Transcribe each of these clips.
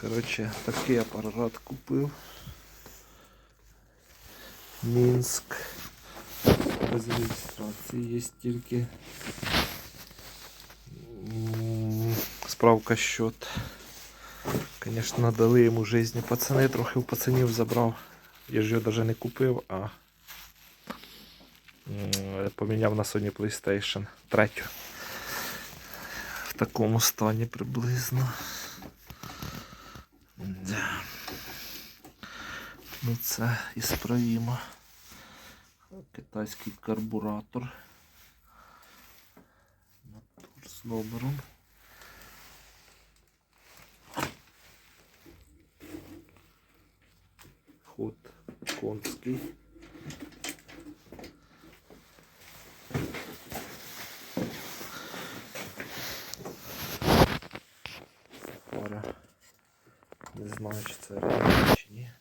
Коротше, такий апарат купив. Мінськ. Без реєстрації є тільки справка счет. Звісно, надали йому житті. Пацани трохи в пацанів забрав. Я ж його навіть не купив, а поміняв на Sony PlayStation 3. В такому стані приблизно. Да. Ну це ісправімо. Китайський карбуратор. Мотор з номером. Ход конський. Пара. Не знаю, чи ні.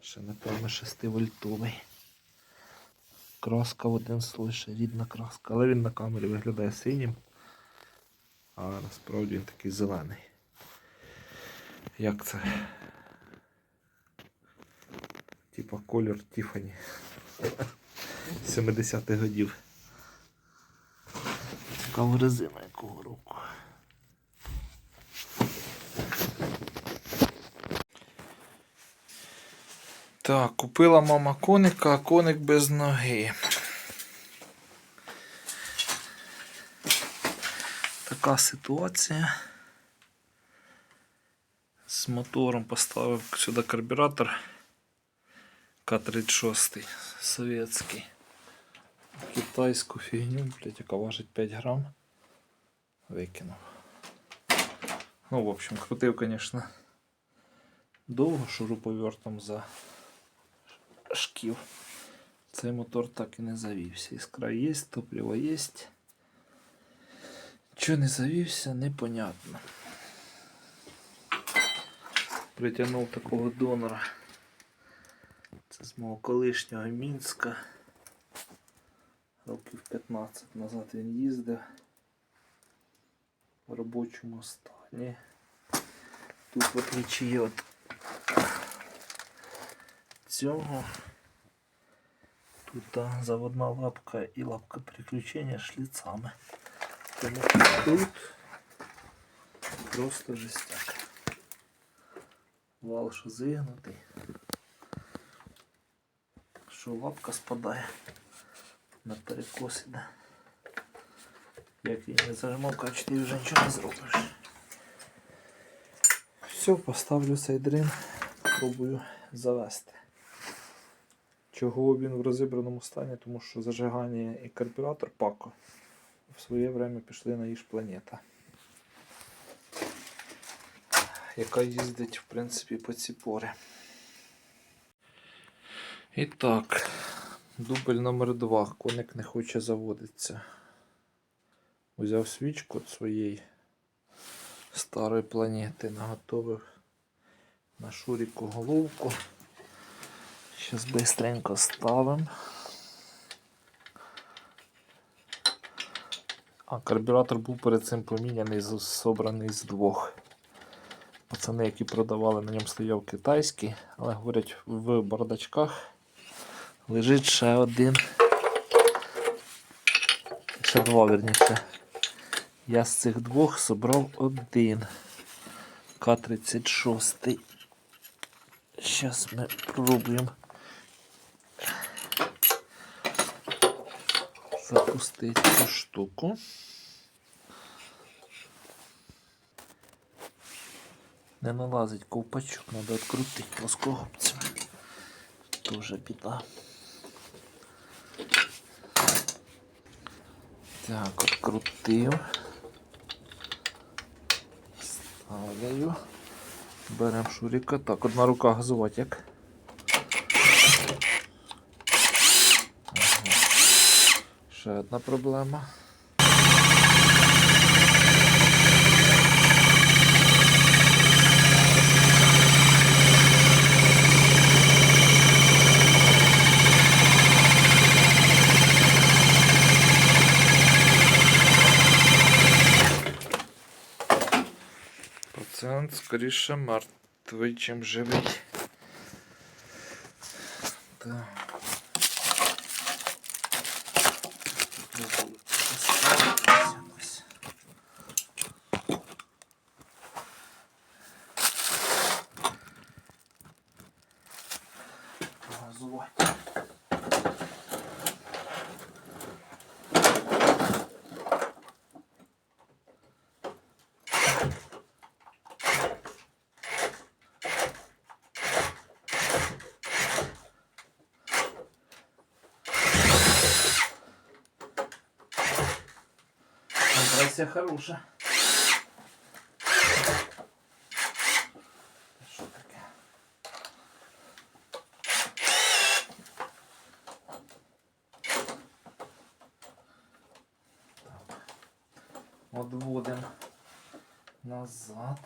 Ще напевно 6 вольтовий. Краска в один слой, рідна краска, але він на камері виглядає синім. А насправді він такий зелений. Як це? Типа колір Тіфані 70-х годів. Цікава резина якого року. Так, купила мама коника, а коник без ноги. Така ситуація. З мотором поставив сюди карбюратор К-36 совєтський. Китайську фігню, блядь, яка важить 5 грам. Викинув. Ну, в общем, крутив, звісно, довго шуруповертом за шків. Цей мотор так і не завівся. Іскра є, топливо є. Чого не завівся, непонятно. Притягнув такого донора. Це з мого колишнього Мінська. Років 15 назад він їздив в робочому стані. Тут в отличие від цього тут заводна лапка і лапка переключення шліцами. Тому тут просто жестяк. Вал що зігнутий. Що лапка спадає на перекос іде. Як її не зажимав, кажуть, ти вже нічого не зробиш. Все, поставлю цей дрин, пробую завести. Чого він в розібраному стані, тому що зажигання і карбюратор пако в своє время пішли на їж планета. Яка їздить, в принципі, по ці пори. І так, дубль номер 2 Коник не хоче заводитися. Взяв свічку від своєї старої планети, наготовив на шуріку головку. Зараз быстренько ставимо. А карбюратор був перед цим поміняний, собраний з двох. Пацани, які продавали, на ньому стояв китайський, але говорять, в бардачках лежить ще один. Ще два, верніше. Я з цих двох собрав один. К-36. Зараз ми пробуємо запустити цю штуку. Не налазить ковпачок, треба відкрутити плоскогубцем. Тоже біда. Так, відкрутив. Ставляю. Беремо шуріка. Так, одна рука газувати як. Ще одна проблема. Він скоріше мертвий, чим живий. Так. Вот. Трансляция хорошая. Отводим назад.